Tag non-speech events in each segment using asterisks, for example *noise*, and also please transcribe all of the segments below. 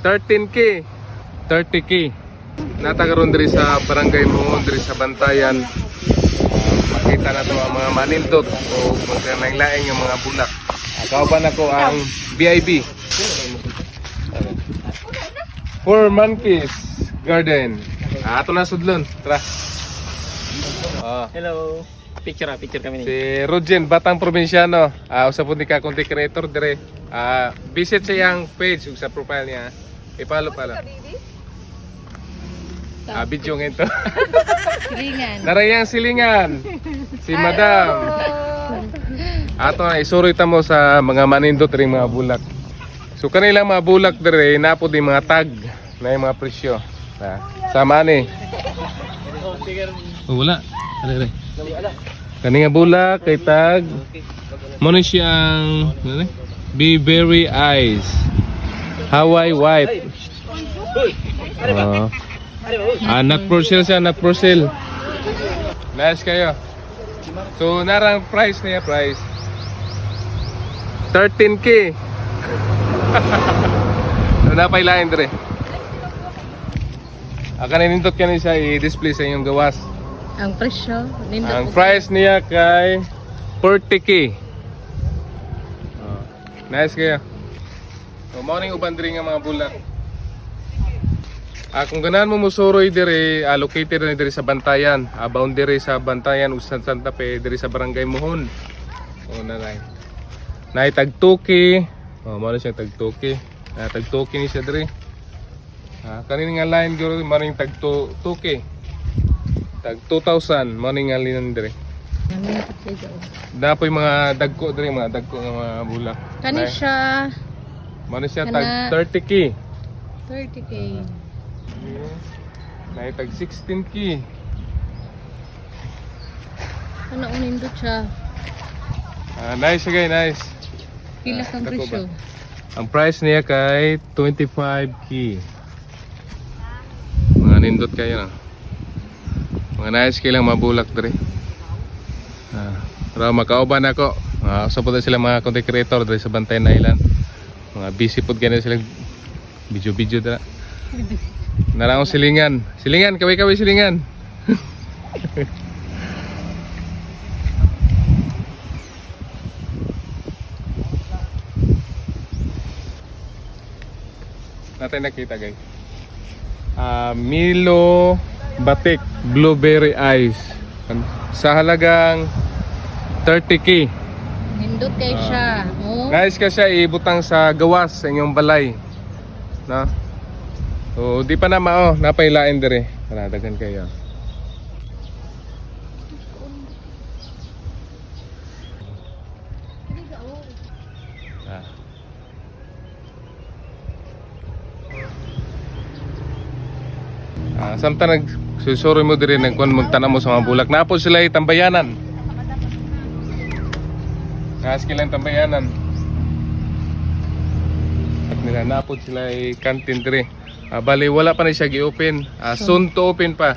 13k. 30k. Natagaron diri sa barangay mo, diri sa Bantayan. Ah, makita na to ang mga manindot o mga laing yung mga bulak. Kauban ako ang BIB. Four Monkeys Garden. Ah, ato na sudlon. Tara. Ah. Hello. Picture ah, picture kami ni. Si Rogen, Batang Probinsyano. Ah, usa po ni ka content creator dire. Ah, visit sa iyang page ug sa profile niya. I-follow pala. Ah, video ngayon to. *laughs* Silingan. Narayang silingan. Si Madam. Ato na isuroy ta mo sa mga manindot ring mga bulak. So kanila mga bulak dire napo di mga tag na yung mga presyo. Ah, sama ni. Oh, wala. Are, are. Kani nga bulak kay tag. Mo ni siyang ano ni? Be very eyes. Hawaii wipe. Oh. Anak prosil siya, anak prosil. Nice kayo. So, narang price niya, price. 13k. so, *laughs* napailain dire. Aka na nindot ka siya i-display sa inyong gawas. Ang presyo. Nindot Ang price niya kay 40k. Oh, nice kayo. So, morning uban diri nga mga bulak. Ah, kung ganahan mo musuroy dire, ah, located na diri sa Bantayan. Ah, boundary sa Bantayan, Usan Santa Fe, diri sa Barangay Muhon. O na nay. Tagtuki. Oh, mo na siya tagtuki. Ah, tagtuki ni siya diri. Ah, kanini nga line guro maring tagtuki. Tag 2,000 morning nga linan dire. Dapoy mga dagko dire, mga dagko nga mga bulak. Kani siya Mo na siya Kana- tag 30k. 30k. Nay tag 16k. Ano ang nindot siya? Ah, nice guys, nice. Pila Ah, kang dako presyo? Ang price niya kay 25k. Mga nindot kayo na. Mga nice kay lang mabulak dre. Ah, pero makauban ako. Ah, usa po sila mga content creator dre sa Bantayan Island. Mga busy pod ganyan sila video-video dra. Narang silingan. Silingan, kaway-kaway silingan. *laughs* natin nakita guys. Ah, Milo Batik Blueberry Ice. Sa halagang 30k. Nindot kay Ah. siya. Oh. Guys kasi ibutang sa gawas sa inyong balay. No? So, di pa na mao, napailain dire. Karadagan kayo. Ah. Ah, samtang nag susuri mo dire nagkuan mo tanamo sa mga bulak. Napo sila tambayanan. Ngas kilang tambayanan. At nila napod sila ay kantin dire. Ah, bali wala pa na siya gi-open. Ah, soon to open pa.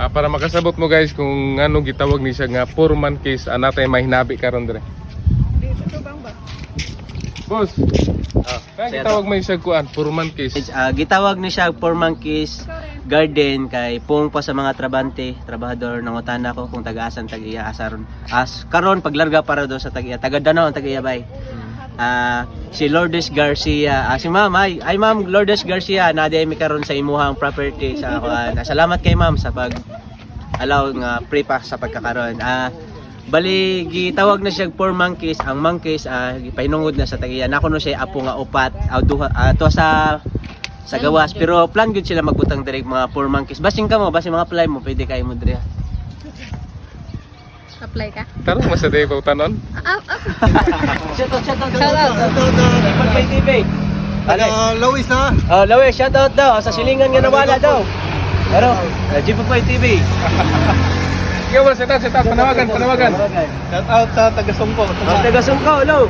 Ah, para makasabot mo guys kung ano gitawag ni siya nga poor man case anatay mahinabi karon dire. Boss. Ah, kaya gitawag mo siya kuan poor man case. Ah, gitawag ni siya for monkeys garden kay pung pa sa mga trabante, trabahador ng utana ko kung taga-asan tag-iya asaron. As karon paglarga para do sa tag-iya, taga Danao ang tag-iya bay. Ah, si Lourdes Garcia, ah, si Ma'am, ay, ay Ma'am Lourdes Garcia, na di mi karon sa imuhang property sa ako. ah, salamat kay Ma'am sa pag allow nga pre pa sa pagkakaroon. Ah, bali gitawag na siya for monkeys. Ang monkeys ah gipahinungod na sa tagiya. Nako no siya apo nga upat aw duha ah, to sa sa gawas pero plan gud sila magbutang direk mga for monkeys. Basing ka mo, basing mga apply mo pwede kay mo dire. Apply ka? Tara mo sa day tanon. Ah, ah. *laughs* Shout out, shout out, Shout out. Ipag Pay TV. Ano? Lois ha? Oh, Lawe, shout out daw sa silingan nga nawala daw. Pero, uh, Jipag *laughs* TV. Ikaw ba setan setan panawagan panawagan. Panawagan. Shout out sa taga Songko. Ang taga Sungkaw, hello.